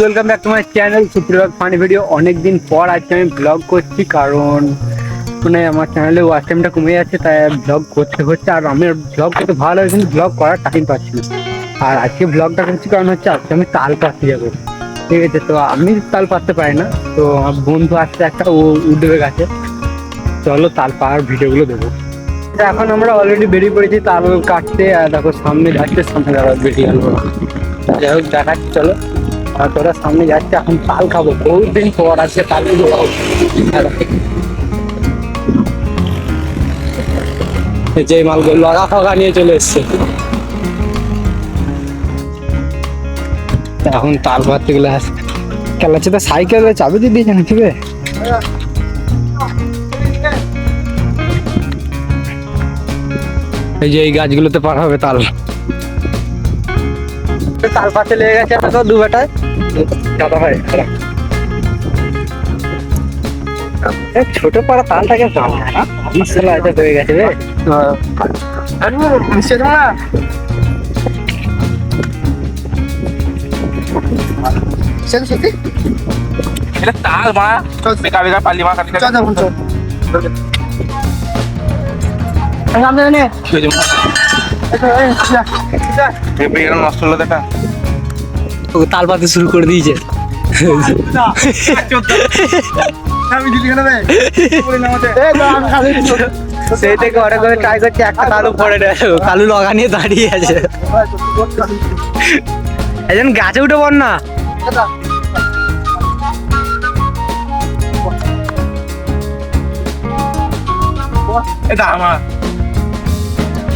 Welcome back to my channel সুপ্রিয় funny video অনেক দিন পর আজকে আমি ব্লগ করছি, কারণ মানে আমার চ্যানেলে ওয়াচ টাইমটা কমে যাচ্ছে, তাই ব্লগ করতে হচ্ছে, আর আমি ব্লগ করতে ভালো লাগে কিন্তু ব্লগ করার টাইম পাচ্ছি না। আর আজকে ব্লগটা করছি কারণ হচ্ছে, আজকে আমি তাল যাব। ঠিক আছে, তো আমি তাল পাততে পারি না, তো আমার বন্ধু আসছে একটা, ও উঠবে গেছে। চলো তাল পাওয়ার ভিডিওগুলো দেবো এখন আমরা অলরেডি বেরিয়ে পড়েছি, তাল কাটতে, আর দেখো সামনে যাচ্ছে, সামনে বেরিয়ে গেল। যাই হোক, দেখাচ্ছি, চলো। আর তোরা সামনে যাচ্ছে, এখন তাল খাব। বহুত দিন পর আজকে তাল খাব। যে মালগুলো লগা ফগা নিয়ে চলে এসছে। এখন তাল গেলে আসছে খেলাচ্ছে তো সাইকেলে চাবি দিয়ে দিয়েছে না ঠিক এই যে এই গাছগুলোতে পার হবে তাল। তাল পাশে লেগে গেছে একটা দু বেটায় দাদা ভাই ছোট পাড়া তালটাকে মশলা এটা হয়ে? গেছে রে। এটা তাল মা। বেকা বেকা পালি মা কাটি ও তাল পাতে শুরু করে দিয়েছে সেই থেকে করে একটা না কালু লগা নিয়ে দাঁড়িয়ে আছে একজন গাছে উঠে পড় না এটা আমার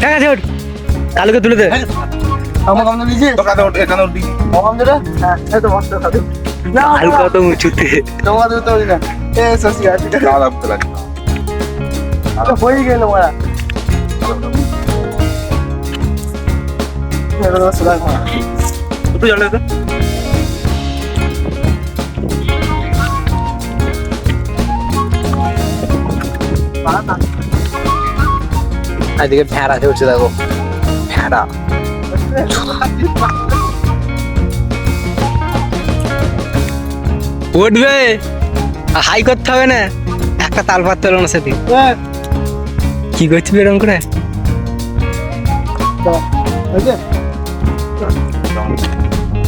ঠিক আছে ওঠ। কালুকে তুলে দে। দোকানে ওঠ এখানে উঠবি কালু কত উঁচুতে দাদা বুঝতে লাগবে হয়ে গেল মারা একটু জানলে তো এদিকে ভেড়া চলছে দেখো। ভেড়া। উঠবে। হাই করতে হবে না। একটা তাল হলো না সেদিন। কি করছিস এরকম করে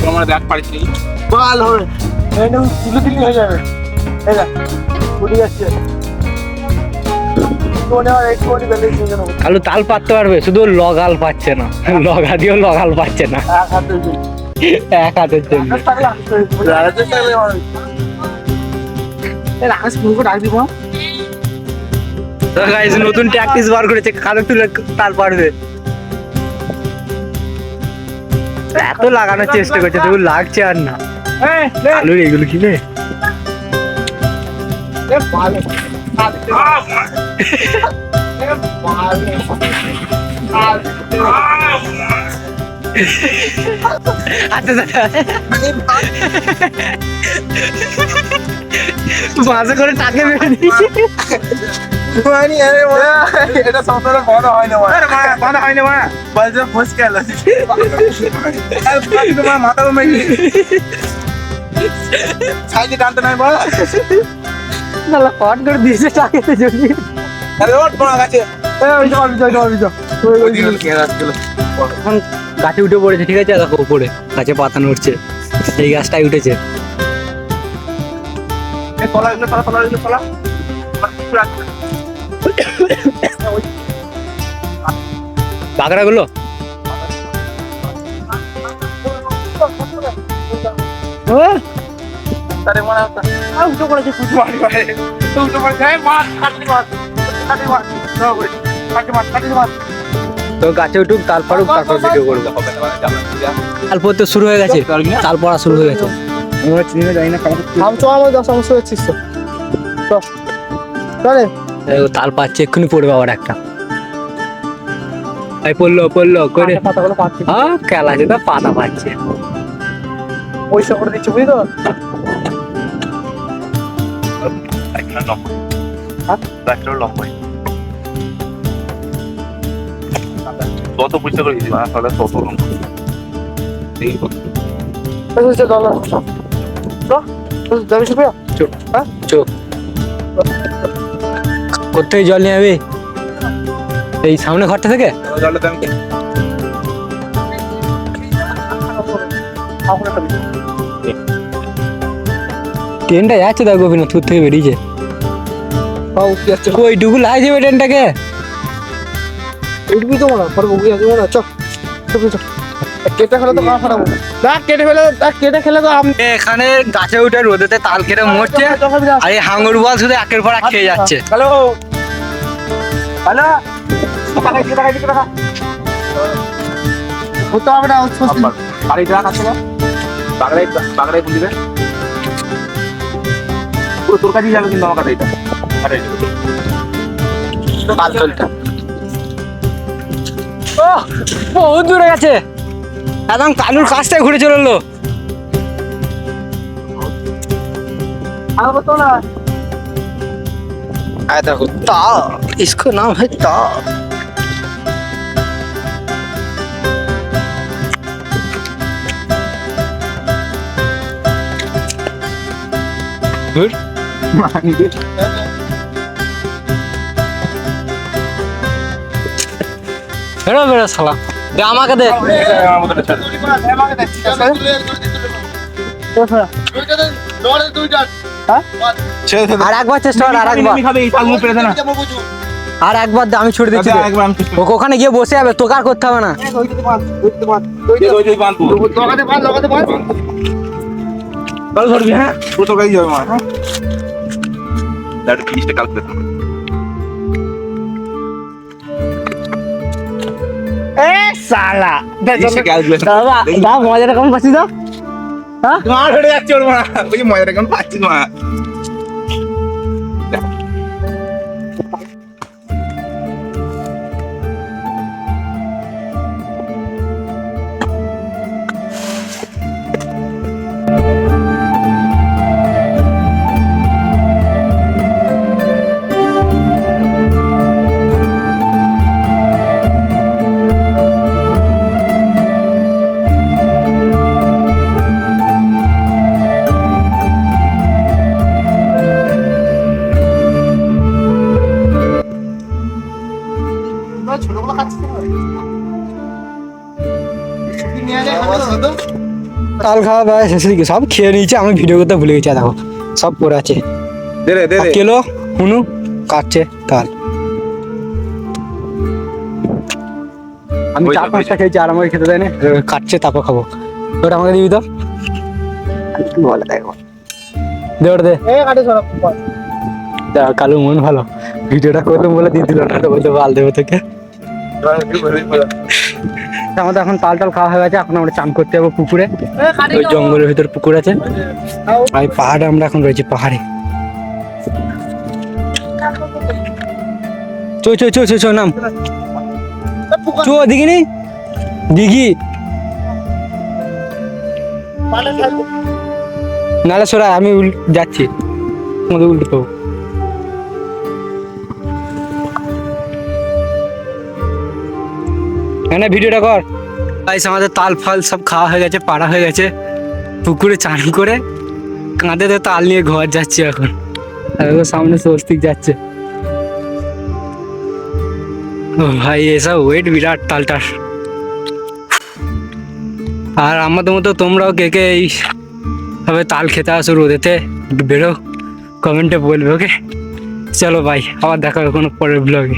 তোমার বাল হবে। দিলি হয়ে যাবে। এই দেখ উঠে যাচ্ছে। কালু তাল পাততে পারবে শুধু লগাল পাচ্ছে না। লগা দিয়েও লগাল পাচ্ছে না। এক হাতের জন্য নতুন ট্যাকটিস বার করেছে কালো তুলে তাল পারবে। এত লাগানোর চেষ্টা করছে তবু লাগছে আর না। এই আলুর এগুলো কি রে ভালো। আচ্ছা মাঝে করে টাকে বেড়ে দিয়েছে। এটা সবসময় বড় হয় না বাধা হয়নি মা। বলছে ফসকে এলো। আরে পাখি তো মা মাথা ঘুমাই সাইডে টানতে নাই বল হট করে দিয়েছে টাকে জড়িয়ে এখন গাছে উঠে পড়েছে ঠিক আছে? দেখো উপরে গাছে পাতা নড়ছে। এই গাছটাই উঠেছে। মনে তো উঠে পড়েছে এই মাছ কাটি মাছ তো গাছে উঠুক তাল পারুক তারপর ভিডিও করব। মানে তাল পড়তে শুরু হয়ে গেছে। তাল পড়া? শুরু হয়ে গেছে। আমরা চিনে যাই না আম তো আমার দশ সমস্যা হচ্ছিস তো। চলে। তাল পাচ্ছে এক্ষুনি পড়বে আবার একটা। এই পড়ল পড়ল করে। পাতাগুলো পাচ্ছি। হ্যাঁ খেলা তো পাতা পাচ্ছে। পয়সা করে দিচ্ছি বুঝলি তো? একটা লম্বা একটা তত পয়সা করে দিবা তাহলে তত লম্বা এই বুঝছে ডলার যাবি সুপ্রিয়া চোখ হ্যাঁ চোখ কোথায় জল নিয়ে যাবি এই সামনে ঘরটা থেকে? জলের দাম কি ট্রেনটা যাচ্ছে দেখ গোপীনাথপুর থেকে বেরিয়েছে পাও কি আছে? ওইটুকু লাগছে ওই ট্রেনটাকে? উঠবি তো না পরে বুকি আসব না? চল চল চল কেটে ফেলে তো খাওয়া খারাপ দেখ কেটে ফেলে কেটে খেলে তো আমি এখানে গাছে উঠে রোদেতে তাল কেটে মরছে আর এই হাঙ্গর বল শুধু একের পর এক খেয়ে যাচ্ছে। হ্যালো। হ্যালো। হতে হবে না বাড়ি যা বাগড়াই খুলে দিবে পুরো তোর কাছেই যাবে কিন্তু আমার কাছে এটা ও বহুত দূরে গেছে একদম কালুর কাছটায় ঘুরে চলে এলো আর হতো না आया देखो ता इसका नाम है ता Good. বেরো বেরো শালা দে আমাকে দে আর একবার চেষ্টা কর আর একবার আর একবার আমি ছুটে দিচ্ছি ওকে ওখানে গিয়ে বসে যাবে তোকে আর করতে হবে না ধরবি হ্যাঁ তোর কাছেই যাবে মা দাঁড়া এ সালা। দাদা মজাটা কেমন পাচ্ছিস তো? হ্যাঁ? মা ধরে যাচ্ছে ওর মা। ওই মজাটা কেমন পাচ্ছিস মা? তাল খাওয়া দাওয়া শেষের দিকে সব খেয়ে নিয়েছে আমি ভিডিও করতে ভুলে গেছি দেখো। সব পড়ে আছে। কেলো হুনু কাটছে তাল। আমি চার পাঁচটা খেয়েছি আর আমাকে খেতে দেয় না। কাটছে তারপর খাব। ওটা আমাকে দিবি তো? কি বলে। দেখো দে ওটা দে। এ কাটে সরব যা, কালু মন ভালো। ভিডিওটা করলাম বলে দিয়ে দিল না বলতে বাল দেবো তোকে। আমাদের এখন তাল টাল খাওয়া হয়ে গেছে এখন আমরা চান করতে যাব পুকুরে। ওই জঙ্গলের ভিতর পুকুর আছে। আর এই পাহাড়ে আমরা এখন রয়েছি পাহাড়ে। চো চো চো চো চো নাম। চো দিঘি নেই দিঘি। নালে সরা আমি উল- যাচ্ছি। তোমাদের উল্টে পাবো এখানে ভিডিওটা কর। গাইস আমাদের তাল ফাল সব খাওয়া হয়ে গেছে, পাড়া হয়ে গেছে। পুকুরে চান করে কাঁধেতে তাল নিয়ে ঘর যাচ্ছি এখন। আর সামনে স্বস্তিক যাচ্ছে। ও ভাই, এসব ওয়েট বিরাট তালটার। আর আমাদের মতো তোমরাও কে কে এই ভাবে তাল খেতে আসো রোদেতে, বেরো। কমেন্টে বলবে, ওকে? চলো ভাই, আবার দেখা হবে কোনো পরের ব্লগে